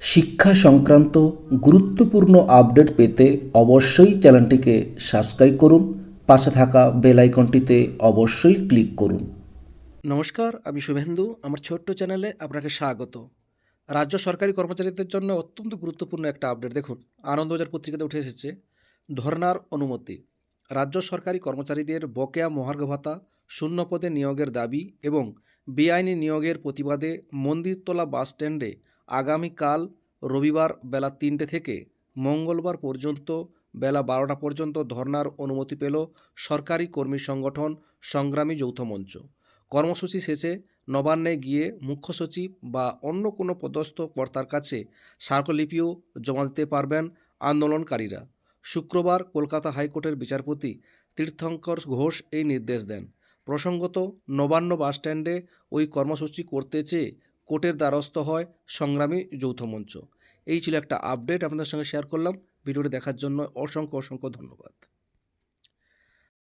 শিক্ষা সংক্রান্ত গুরুত্বপূর্ণ আপডেট পেতে অবশ্যই চ্যানেলটিকে সাবস্ক্রাইব করুন, পাশে থাকা বেল আইকনটিতে অবশ্যই ক্লিক করুন। নমস্কার, আমি শুভেন্দু, আমার ছোট্ট চ্যানেলে আপনাকে স্বাগত। রাজ্য সরকারি কর্মচারীদের জন্য অত্যন্ত গুরুত্বপূর্ণ একটা আপডেট দেখুন। আনন্দবাজার পত্রিকাতে উঠে এসেছে, ধর্নার অনুমতি। রাজ্য সরকারি কর্মচারীদের বকেয়া মহার্ঘ ভাতা শূন্য পদে নিয়োগের দাবি এবং বেআইনি নিয়োগের প্রতিবাদে মন্দিরতলা বাস স্ট্যান্ডে আগামীকাল রবিবার বেলা তিনটে থেকে মঙ্গলবার পর্যন্ত বেলা বারোটা পর্যন্ত ধর্নার অনুমতি পেল সরকারি কর্মী সংগঠন সংগ্রামী যৌথ মঞ্চ। কর্মসূচি শেষে নবান্নে গিয়ে মুখ্য সচিব বা অন্য কোনো পদস্থ কর্তার কাছে স্মারকলিপিও জমা দিতে পারবেন আন্দোলনকারীরা। শুক্রবার কলকাতা হাইকোর্টের বিচারপতি তীর্থঙ্কর ঘোষ এই নির্দেশ দেন। প্রসঙ্গত, নবান্ন বাসস্ট্যান্ডে ওই কর্মসূচি করতে চেয়ে কোর্টের দ্বারস্থ হয় সংগ্রামী যৌথ মঞ্চ। এই ছিল একটা আপডেট, আপনাদের সঙ্গে শেয়ার করলাম। ভিডিওটি দেখার জন্য অসংখ্য অসংখ্য ধন্যবাদ।